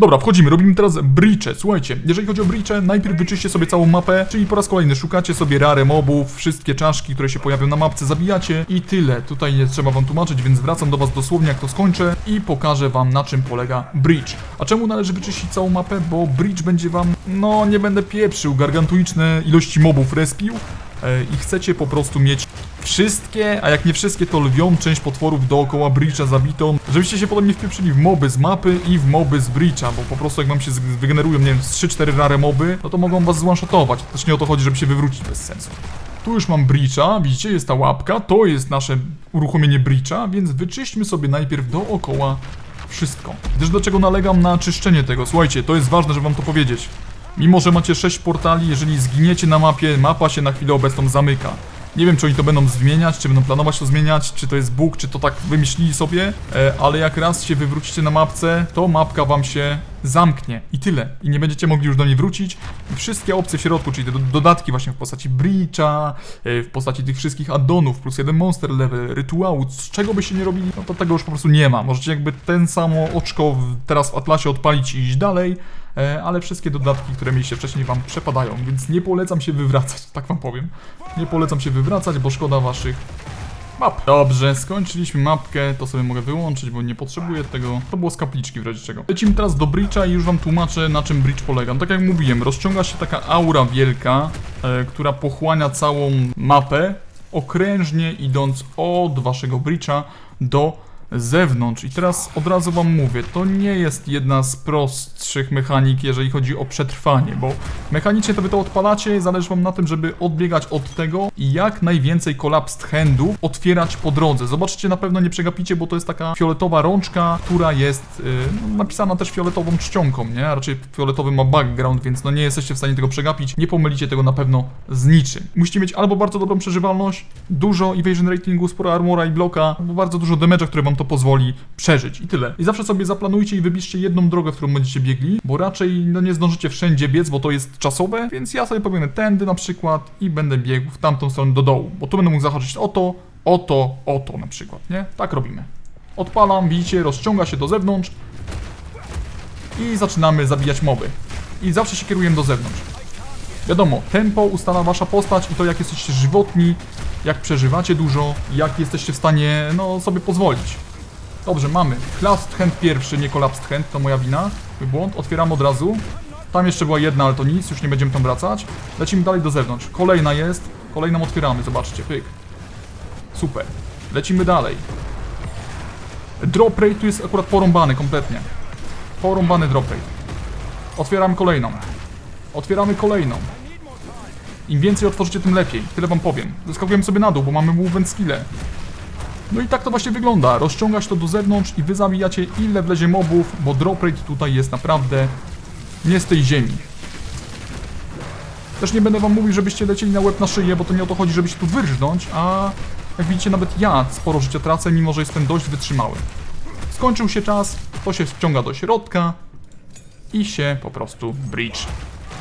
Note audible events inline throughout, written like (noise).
Dobra, wchodzimy, robimy teraz breache. Słuchajcie, jeżeli chodzi o breache, najpierw wyczyście sobie całą mapę, czyli po raz kolejny szukacie sobie rare mobów, wszystkie czaszki, które się pojawią na mapce, zabijacie i tyle. Tutaj nie trzeba wam tłumaczyć, więc wracam do was dosłownie jak to skończę i pokażę wam na czym polega breach. A czemu należy wyczyścić całą mapę? Bo breach będzie wam, no nie będę pieprzył, gargantuiczne ilości mobów respił e, i chcecie po prostu mieć wszystkie, a jak nie wszystkie, to lwią część potworów dookoła Breacha zabitą, żebyście się potem nie wpieprzyli w moby z mapy i w moby z Breacha, bo po prostu jak wam się wygenerują, nie wiem, z 3-4 rare moby, no to mogą was zwanshotować. Też nie o to chodzi, żeby się wywrócić bez sensu. Tu już mam Breacha, widzicie, jest ta łapka, to jest nasze uruchomienie Breacha, więc wyczyśćmy sobie najpierw dookoła wszystko. Gdyż do czego nalegam na czyszczenie tego? Słuchajcie, to jest ważne, żeby wam to powiedzieć. Mimo, że macie 6 portali, jeżeli zginiecie na mapie, mapa się na chwilę obecną zamyka. Nie wiem, czy oni to będą zmieniać, czy będą planować to zmieniać, czy to jest bóg, czy to tak wymyślili sobie, e, ale jak raz się wywrócicie na mapce, to mapka wam się zamknie i tyle. I nie będziecie mogli już do niej wrócić. I wszystkie opcje w środku, czyli te do dodatki właśnie w postaci Breacha, e, w postaci tych wszystkich addonów, plus jeden monster level, rytuału, z czego by się nie robili, no to tego już po prostu nie ma. Możecie jakby ten samo oczko teraz w Atlasie odpalić i iść dalej, e, ale wszystkie dodatki, które mieliście wcześniej wam przepadają, więc nie polecam się wywracać, (laughs) tak wam powiem. Nie polecam się wywracać, bo szkoda waszych map. Dobrze, skończyliśmy mapkę, to sobie mogę wyłączyć, bo nie potrzebuję tego. To było z kapliczki w razie czego. Lecimy teraz do Breacha i już wam tłumaczę, na czym Breach polega. No, tak jak mówiłem, rozciąga się taka aura wielka, e, która pochłania całą mapę, okrężnie idąc od waszego Breacha do zewnątrz. I teraz od razu wam mówię, to nie jest jedna z prostszych mechanik, jeżeli chodzi o przetrwanie, bo mechanicznie to wy to odpalacie, zależy wam na tym, żeby odbiegać od tego i jak najwięcej collapsed handów otwierać po drodze. Zobaczcie, na pewno nie przegapicie, bo to jest taka fioletowa rączka, która jest yy, napisana też fioletową czcionką, nie? Raczej fioletowy ma background, więc no nie jesteście w stanie tego przegapić. Nie pomylicie tego na pewno z niczym. Musicie mieć albo bardzo dobrą przeżywalność, dużo evasion ratingu, sporo armora i bloka, albo bardzo dużo damage'a, który wam to pozwoli przeżyć. I tyle. I zawsze sobie zaplanujcie i wybierzcie jedną drogę, w którą będziecie biegli, bo raczej no, nie zdążycie wszędzie biec, bo to jest czasowe, więc ja sobie pobiegnę tędy na przykład i będę biegł w tamtą stronę do dołu, bo tu będę mógł zahaczyć o to, o to, o to na przykład, nie? Tak robimy. Odpalam, widzicie, rozciąga się do zewnątrz i zaczynamy zabijać moby. I zawsze się kierujemy do zewnątrz. Wiadomo, tempo ustala wasza postać i to jak jesteście żywotni, jak przeżywacie dużo, jak jesteście w stanie, no, sobie pozwolić. Dobrze, mamy. Clasped hand pierwszy, nie collapsed hand, to moja wina. Mój błąd. Otwieram od razu. Tam jeszcze była jedna, ale to nic, już nie będziemy tam wracać. Lecimy dalej do zewnątrz. Kolejna jest. Kolejną otwieramy, zobaczcie, pyk. Super. Lecimy dalej. Drop rate tu jest akurat porąbany kompletnie. Porąbany drop rate. Otwieramy kolejną. Otwieramy kolejną. Im więcej otworzycie, tym lepiej. Tyle wam powiem. Zeskakujemy sobie na dół, bo mamy movement skille. No i tak to właśnie wygląda. Rozciągać to do zewnątrz i wy zabijacie ile wlezie mobów, bo drop rate tutaj jest naprawdę nie z tej ziemi. Też nie będę wam mówił, żebyście lecieli na łeb na szyję, bo to nie o to chodzi, żeby się tu wyrżnąć, a jak widzicie nawet ja sporo życia tracę, mimo że jestem dość wytrzymały. Skończył się czas, to się wciąga do środka i się po prostu bridge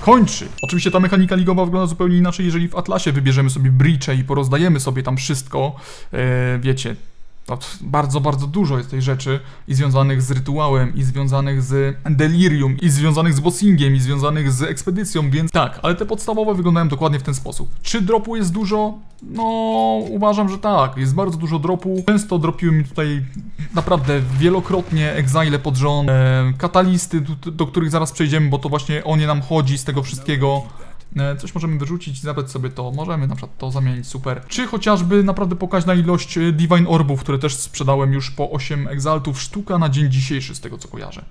kończy. Oczywiście ta mechanika ligowa wygląda zupełnie inaczej, jeżeli w Atlasie wybierzemy sobie breache i porozdajemy sobie tam wszystko, e, wiecie, bardzo, bardzo dużo jest tej rzeczy i związanych z rytuałem, i związanych z delirium, i związanych z bossingiem, i związanych z ekspedycją, więc tak, ale te podstawowe wyglądają dokładnie w ten sposób. Czy dropu jest dużo? No, uważam, że tak. Jest bardzo dużo dropu. Często dropiły mi tutaj naprawdę wielokrotnie exile pod rząd, e, katalisty, do, do których zaraz przejdziemy, bo to właśnie o nie nam chodzi z tego wszystkiego. E, Coś możemy wyrzucić i zabrać sobie to. Możemy na przykład to zamienić, super. Czy chociażby naprawdę pokaźna ilość e, Divine Orbów, które też sprzedałem już po 8 exaltów sztuka na dzień dzisiejszy, z tego co kojarzę.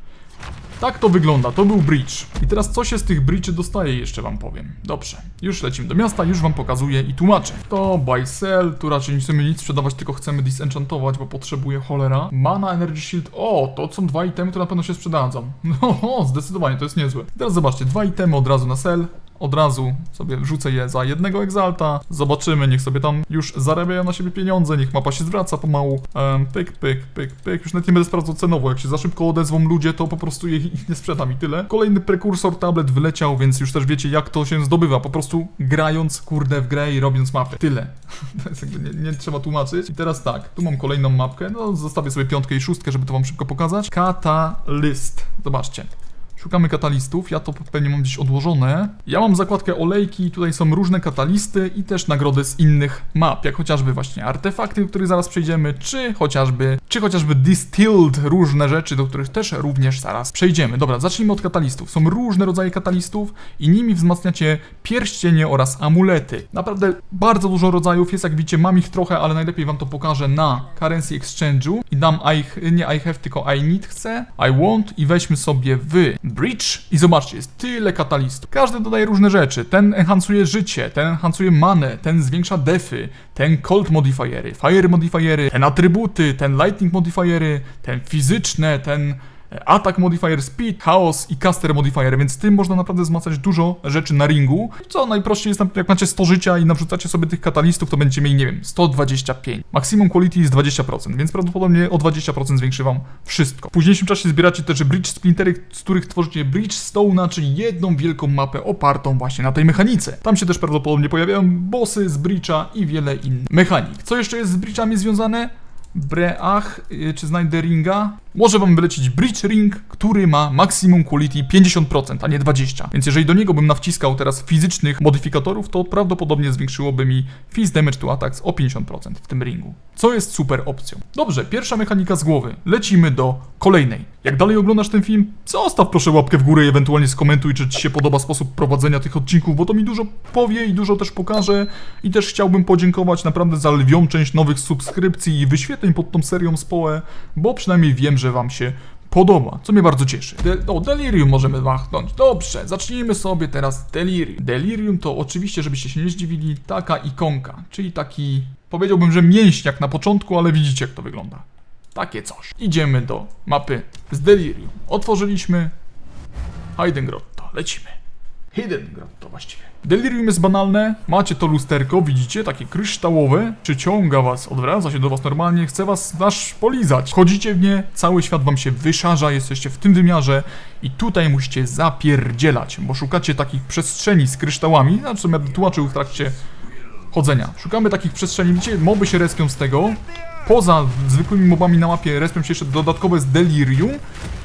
Tak to wygląda, to był bridge. I teraz co się z tych bridge'y dostaje jeszcze wam powiem. Dobrze, już lecimy do miasta, już wam pokazuję i tłumaczę. To buy sell, tu raczej nie chcemy nic sprzedawać, tylko chcemy disenchantować, bo potrzebuję cholera. Mana Energy Shield, o, to są dwa itemy, które na pewno się sprzedadzą. (laughs) No, zdecydowanie, to jest niezłe. Teraz zobaczcie, dwa itemy od razu na sell. Od razu sobie wrzucę je za jednego exalta. Zobaczymy, niech sobie tam już zarabiają na siebie pieniądze, niech mapa się zwraca pomału. Um, pyk, pyk, pyk, pyk. Już nawet nie będę sprawdzał cenowo. Jak się za szybko odezwą ludzie, to po prostu ich, (laughs) nie sprzedam i tyle. Kolejny prekursor tablet wyleciał, więc już też wiecie, jak to się zdobywa. Po prostu grając, kurde, w grę i robiąc mapy. Tyle. (laughs) Nie, nie trzeba tłumaczyć. I teraz tak, tu mam kolejną mapkę. No, zostawię sobie piątkę i szóstkę, żeby to wam szybko pokazać. Catalyst. Zobaczcie. Szukamy katalistów, ja to pewnie mam gdzieś odłożone. Ja mam zakładkę olejki, tutaj są różne katalisty i też nagrody z innych map, jak chociażby właśnie artefakty, do których zaraz przejdziemy, czy chociażby, czy chociażby distilled, różne rzeczy, do których też również zaraz przejdziemy. Dobra, zacznijmy od katalistów. Są różne rodzaje katalistów i nimi wzmacniacie pierścienie oraz amulety. Naprawdę bardzo dużo rodzajów jest, jak widzicie, mam ich trochę, ale najlepiej wam to pokażę na Currency Exchange'u i dam I, nie I have, tylko I need chcę, I want i weźmy sobie w Bridge i zobaczcie, jest tyle katalistów. Każdy dodaje różne rzeczy. Ten enhancuje życie, ten enhancuje manę, ten zwiększa defy, ten cold modifiery, fire modifiery, ten atrybuty, ten lightning modifiery, ten fizyczne, ten atak modifier, speed, chaos i caster modifier, więc tym można naprawdę wzmacniać dużo rzeczy na ringu, co najprościej jest, jak macie 100 życia i nawrzucacie sobie tych katalistów, to będziecie mieli, nie wiem, 125. Maximum quality jest 20%, więc prawdopodobnie o 20% zwiększy wam wszystko. W późniejszym czasie zbieracie też bridge splintery, z których tworzycie bridge stone'a, czyli jedną wielką mapę opartą właśnie na tej mechanice. Tam się też prawdopodobnie pojawiają bossy z bridge'a i wiele innych mechanik. Co jeszcze jest z bridge'ami związane? Breach, y, czy znajdę ringa? Może wam wylecieć Bridge Ring, który ma maksimum quality 50%, a nie 20%. Więc jeżeli do niego bym nawciskał teraz fizycznych modyfikatorów, to prawdopodobnie zwiększyłoby mi Fizz Damage to Attacks o 50% w tym ringu. Co jest super opcją. Dobrze, pierwsza mechanika z głowy. Lecimy do kolejnej. Jak dalej oglądasz ten film, zostaw proszę łapkę w górę i ewentualnie skomentuj, czy Ci się podoba sposób prowadzenia tych odcinków, bo to mi dużo powie i dużo też pokaże. I też chciałbym podziękować naprawdę za lwią część nowych subskrypcji i wyświetleń pod tą serią Spoe, bo przynajmniej wiem, że Wam się podoba, co mnie bardzo cieszy. De o, Delirium możemy machnąć. Dobrze, zacznijmy sobie teraz Delirium. Delirium to oczywiście, żebyście się nie zdziwili, taka ikonka, czyli taki, powiedziałbym, że mięśniak na początku, ale widzicie jak to wygląda. Takie coś. Idziemy do mapy z Delirium. Otworzyliśmy Hidden Grotto. Lecimy. Hidden Grotto właściwie. Delirium jest banalne, macie to lusterko, widzicie, takie kryształowe, przyciąga was, odwraca się do was normalnie, chce was nasz polizać. Wchodzicie w nie, cały świat wam się wyszarza, jesteście w tym wymiarze i tutaj musicie zapierdzielać, bo szukacie takich przestrzeni z kryształami, znaczy co ja tłumaczył w trakcie chodzenia. Szukamy takich przestrzeni, widzicie, moby się respią z tego, poza zwykłymi mobami na mapie respią się jeszcze dodatkowe z Delirium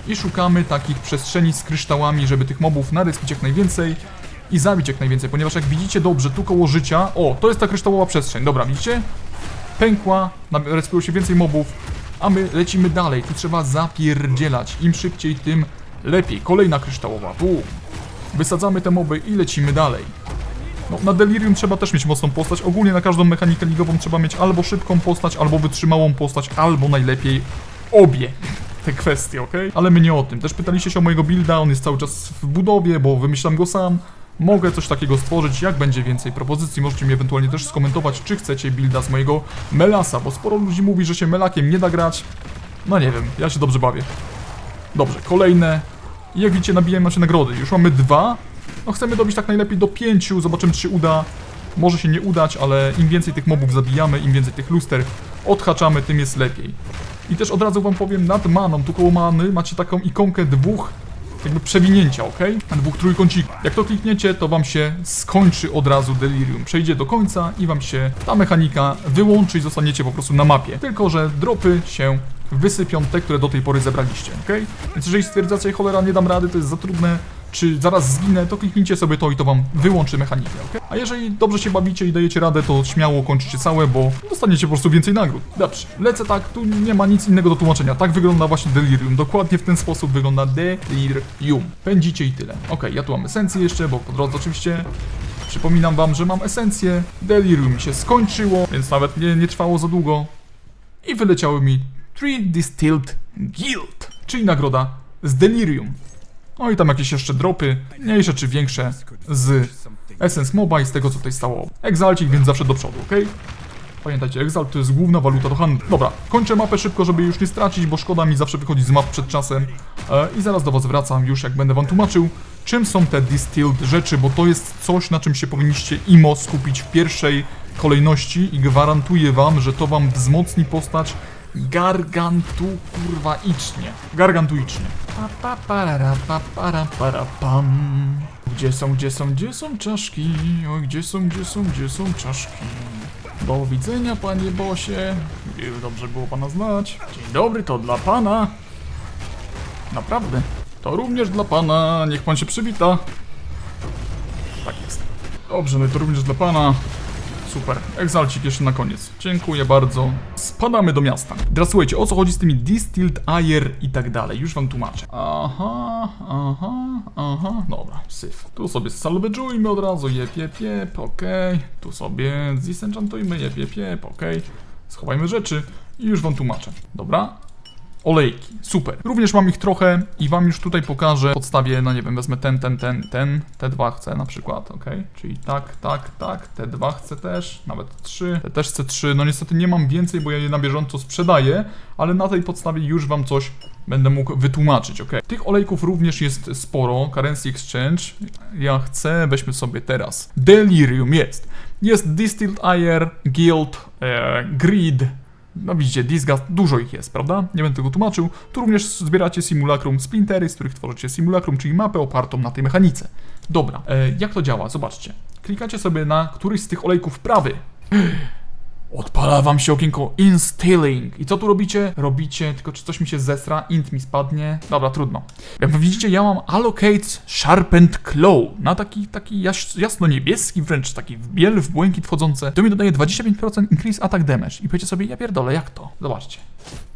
i szukamy takich przestrzeni z kryształami, żeby tych mobów narespić jak najwięcej i zabić jak najwięcej, ponieważ jak widzicie dobrze, tu koło życia, o, to jest ta kryształowa przestrzeń, dobra, widzicie? Pękła, respiło się więcej mobów, a my lecimy dalej, tu trzeba zapierdzielać, im szybciej, tym lepiej. Kolejna kryształowa, bum. Wysadzamy te moby i lecimy dalej. No, na Delirium trzeba też mieć mocną postać. Ogólnie na każdą mechanikę ligową trzeba mieć albo szybką postać, albo wytrzymałą postać, albo najlepiej obie te kwestie, ok? Ale my nie o tym. Też pytaliście się o mojego builda, on jest cały czas w budowie, bo wymyślam go sam. Mogę coś takiego stworzyć, jak będzie więcej propozycji, możecie mi ewentualnie też skomentować, czy chcecie builda z mojego Melasa, bo sporo ludzi mówi, że się Melakiem nie da grać. No nie wiem, ja się dobrze bawię. Dobrze, kolejne. Jak widzicie, nabijamy nasze nagrody. Już mamy dwa. No chcemy dobić tak najlepiej do pięciu, zobaczymy czy się uda. Może się nie udać, ale im więcej tych mobów zabijamy, im więcej tych luster odhaczamy, tym jest lepiej. I też od razu wam powiem, nad maną, tu koło many macie taką ikonkę dwóch jakby przewinięcia, ok? Dwóch trójkącików. Jak to klikniecie, to wam się skończy od razu delirium. Przejdzie do końca i wam się ta mechanika wyłączy i zostaniecie po prostu na mapie. Tylko, że dropy się wysypią te, które do tej pory zebraliście, ok? Więc jeżeli stwierdzacie, cholera, nie dam rady, to jest za trudne, czy zaraz zginę, to kliknijcie sobie to i to wam wyłączy mechanikę, ok? A jeżeli dobrze się bawicie i dajecie radę, to śmiało kończycie całe, bo dostaniecie po prostu więcej nagród. Dobrze, lecę tak, tu nie ma nic innego do tłumaczenia. Tak wygląda właśnie Delirium. Dokładnie w ten sposób wygląda Delirium. Pędzicie i tyle. Ok, ja tu mam esencję jeszcze, bo po drodze oczywiście Przypominam wam, że mam esencję. Delirium mi się skończyło, więc nawet nie, nie trwało za długo. I wyleciały mi Three Distilled Guild, czyli nagroda z Delirium. No i tam jakieś jeszcze dropy, mniejsze czy większe, z Essence Moba i z tego co tutaj stało. Exalcik, więc zawsze do przodu, ok? Pamiętajcie, Exalt to jest główna waluta do handlu. Dobra, kończę mapę szybko, żeby już nie stracić, bo szkoda mi zawsze wychodzić z map przed czasem. E, I zaraz do was wracam, już jak będę wam tłumaczył, czym są te distilled rzeczy, bo to jest coś, na czym się powinniście imo skupić w pierwszej kolejności i gwarantuję wam, że to wam wzmocni postać gargantu kurwa icznie. Gargantuicznie. Pa, pa, parara, pa, para, para, pam. Gdzie są, gdzie są, gdzie są czaszki? Oj, gdzie są, gdzie są, gdzie są czaszki? Do widzenia, panie bosie. Dobrze było pana znać. Dzień dobry, to dla pana. Naprawdę. To również dla pana, niech pan się przywita. Tak jest. Dobrze, no i to również dla pana. Super. Egzalcik jeszcze na koniec. Dziękuję bardzo. Spadamy do miasta. Teraz słuchajcie, o co chodzi z tymi distilled air i tak dalej. Już wam tłumaczę. Aha, aha, aha. Dobra, syf. Tu sobie salvage'ujmy od razu. Jep, jep, jep, okej. Tu sobie disenchantujmy. Jep, jep, jep, okej. Schowajmy rzeczy i już wam tłumaczę. Dobra? Olejki. Super. Również mam ich trochę i wam już tutaj pokażę w podstawie, no nie wiem, wezmę ten, ten, ten, ten, te dwa chcę na przykład, ok? Czyli tak, tak, tak, te dwa chcę też, nawet trzy, te też chcę trzy. No niestety nie mam więcej, bo ja je na bieżąco sprzedaję, ale na tej podstawie już wam coś będę mógł wytłumaczyć, ok? Tych olejków również jest sporo, Currency Exchange. Ja chcę, weźmy sobie teraz. Delirium jest. Jest Distilled Air, Guild, e, Greed, no widzicie, Disgust, dużo ich jest, prawda? Nie będę tego tłumaczył. Tu również zbieracie simulacrum splintery, z których tworzycie simulacrum, czyli mapę opartą na tej mechanice. Dobra, e, jak to działa? Zobaczcie. Klikacie sobie na któryś z tych olejków prawy. Odpala wam się okienko Instilling. I co tu robicie? Robicie, tylko czy coś mi się zesra, int mi spadnie. Dobra, trudno. Jak widzicie, ja mam Allocate Sharpened Claw na taki, taki jas jasno-niebieski, wręcz taki w biel, w błękit wchodzące. To mi dodaje 25% increase attack damage. I powiecie sobie, ja pierdolę, jak to? Zobaczcie.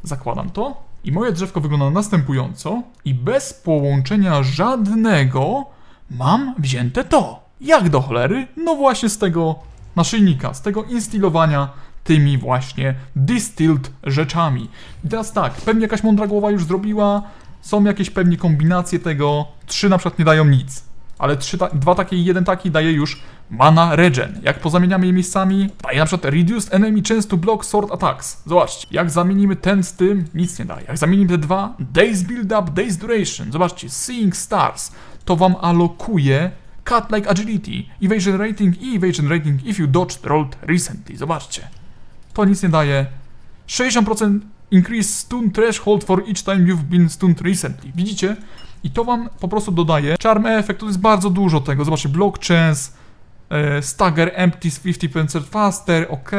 Zakładam to i moje drzewko wygląda następująco i bez połączenia żadnego mam wzięte to. Jak do cholery? No właśnie z tego naszyjnika, z tego instilowania tymi właśnie distilled rzeczami. I teraz tak, pewnie jakaś mądra głowa już zrobiła, są jakieś pewnie kombinacje tego, trzy na przykład nie dają nic, ale trzy ta dwa takie i jeden taki daje już mana regen. Jak pozamieniamy je miejscami, daje na przykład reduced enemy chance to block sword attacks. Zobaczcie, jak zamienimy ten z tym, nic nie daje. Jak zamienimy te dwa, days build up, days duration. Zobaczcie, seeing stars, to wam alokuje Cut like agility, evasion rating i evasion rating if you dodged rolled recently. Zobaczcie. To nic nie daje. 60% increase stun threshold for each time you've been stunned recently. Widzicie? I to wam po prostu dodaje. Charm effect to jest bardzo dużo tego. Zobaczcie, block chance, stagger empties 50% faster, ok.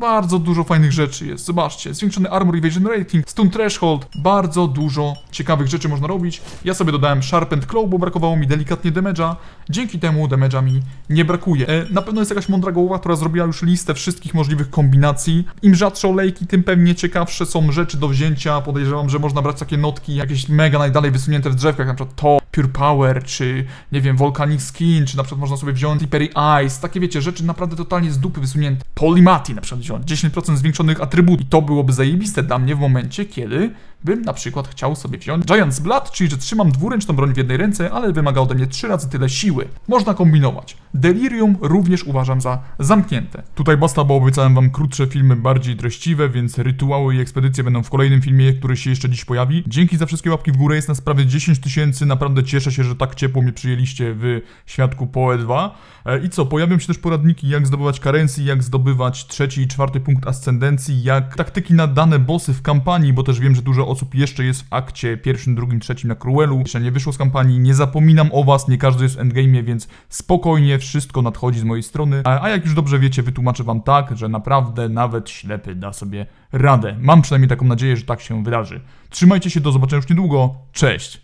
Bardzo dużo fajnych rzeczy jest. Zobaczcie, zwiększony armor evasion rating, stun threshold. Bardzo dużo ciekawych rzeczy można robić. Ja sobie dodałem sharpened claw, bo brakowało mi delikatnie damage'a. Dzięki temu damage'a mi nie brakuje. E, na pewno jest jakaś mądra głowa, która zrobiła już listę wszystkich możliwych kombinacji. Im rzadsze olejki, tym pewnie ciekawsze są rzeczy do wzięcia. Podejrzewam, że można brać takie notki jakieś mega najdalej wysunięte w drzewkach, na przykład to Pure Power, czy nie wiem, Volcanic Skin, czy na przykład można sobie wziąć Slippery Eyes, takie wiecie, rzeczy naprawdę totalnie z dupy wysunięte. Polymati na przykład wziąć, 10% zwiększonych atrybutów. I to byłoby zajebiste dla mnie w momencie, kiedy bym na przykład chciał sobie wziąć Giant's Blood, czyli że trzymam dwuręczną broń w jednej ręce, ale wymaga ode mnie trzy razy tyle siły. Można kombinować. Delirium również uważam za zamknięte. Tutaj basta, bo obiecałem wam krótsze filmy, bardziej treściwe, więc rytuały i ekspedycje będą w kolejnym filmie, który się jeszcze dziś pojawi. Dzięki za wszystkie łapki w górę, jest nas prawie 10 tysięcy, naprawdę cieszę się, że tak ciepło mnie przyjęliście w świadku PoE 2. E, I co, pojawią się też poradniki, jak zdobywać karencji, jak zdobywać trzeci i czwarty punkt ascendencji, jak taktyki na dane bossy w kampanii, bo też wiem, że dużo osób jeszcze jest w akcie pierwszym, drugim, trzecim na Cruelu. Jeszcze nie wyszło z kampanii, nie zapominam o was, nie każdy jest w endgame, więc spokojnie, wszystko nadchodzi z mojej strony. A jak już dobrze wiecie, wytłumaczę wam tak, że naprawdę nawet ślepy da sobie radę. Mam przynajmniej taką nadzieję, że tak się wydarzy. Trzymajcie się, do zobaczenia już niedługo. Cześć!